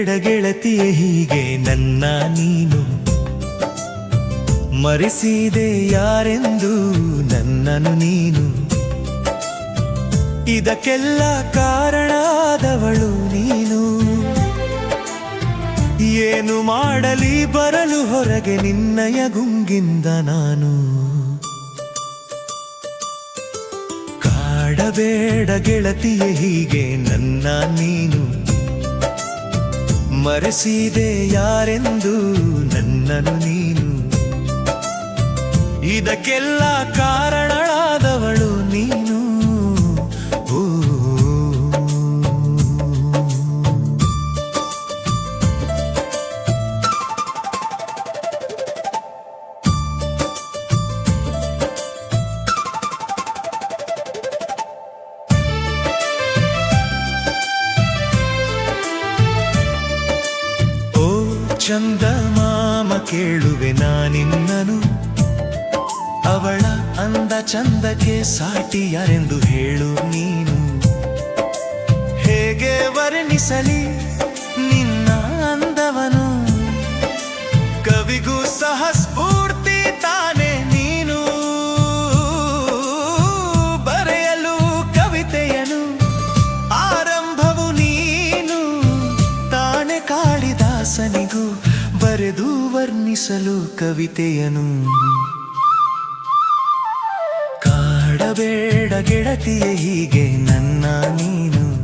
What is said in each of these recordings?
ಬೇಡ ಗೆಳತಿಯ, ಹೀಗೆ ನನ್ನ ನೀನು ಮರೆಸಿದೆ ಯಾರೆಂದು ನನ್ನನು ನೀನು. ಇದಕ್ಕೆಲ್ಲ ಕಾರಣಾದವಳು ನೀನು. ಏನು ಮಾಡಲಿ ಬರಲು ಹೊರಗೆ ನಿನ್ನಯ ಗುಂಗಿಂದ ನಾನು. ಕಾಡಬೇಡ ಗೆಳತಿಯ, ಹೀಗೆ ನನ್ನ ನೀನು. ಮರೆಸಿದೆ ಯಾರೆಂದು ನನ್ನನು ನೀನು. ಇದಕ್ಕೆಲ್ಲ ಕಾರಣಳಾದವಳು ನೀನು. ಚಂದ ಮಾಮ ಕೇಳುವೆ ನಾನಿನ್ನನು. ಅವಳ ಅಂದ ಚಂದಕ್ಕೆ ಸಾಟಿ ಯಾರೆಂದು ಹೇಳು ನೀನು. ಹೇಗೆ ವರ್ಣಿಸಲಿ ನಿನ್ನ ಅಂದವನು. ಕವಿಗೂ ಸಹ ಕವಿತೆಯನು. ಕಾಡಬೇಡ ಗೆಳತಿಯ ಹೀಗೆ ನನ್ನ ನೀನು.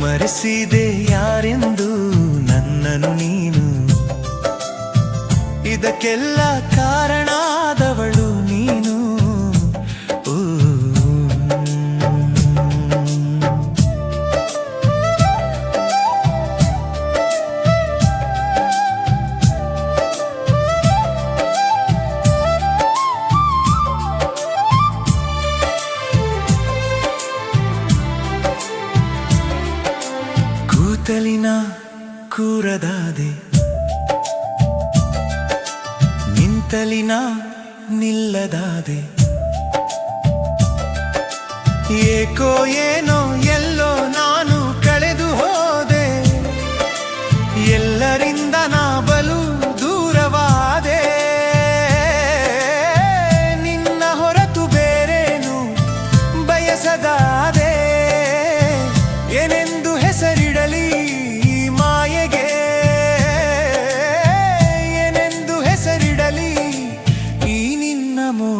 ಮರೆಸಿದೆ ಯಾರೆಂದು ನನ್ನನು ನೀನು. ಇದಕ್ಕೆಲ್ಲ ಕಾರಣಾದವಳು ಕೂರದಾದೆ ನಿಂತಲಿನ ನಿಲ್ಲದಾದೆ ಏಕೋ ಏನೋ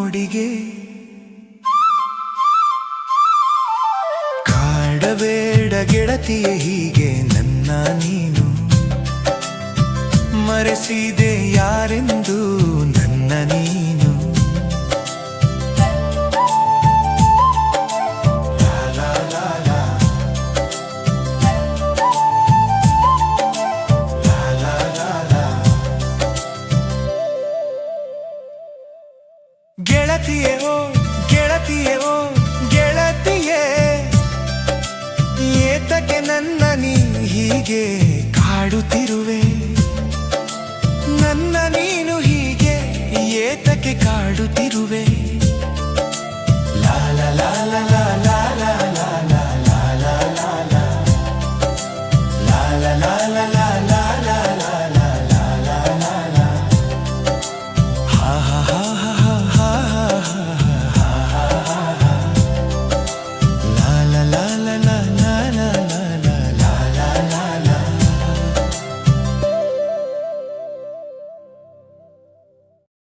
ನಿನ್ನ ಮೋಡಿಗೆ ಕಾಡಬೇಡ ಗೆಳತಿಯ ಹೀಗೆ ನನ್ನ ನೀನು. ಮರೆಸಿದೆ ಯಾರೆಂದು ನನ್ನ ನೀನು. ಹೀಗೆ ಕಾಡುತ್ತಿರುವೆ. ನನ್ನ ನೀನು ಹೀಗೆ ಏತಕ್ಕೆ ಕಾಡುತ್ತಿರುವೆ.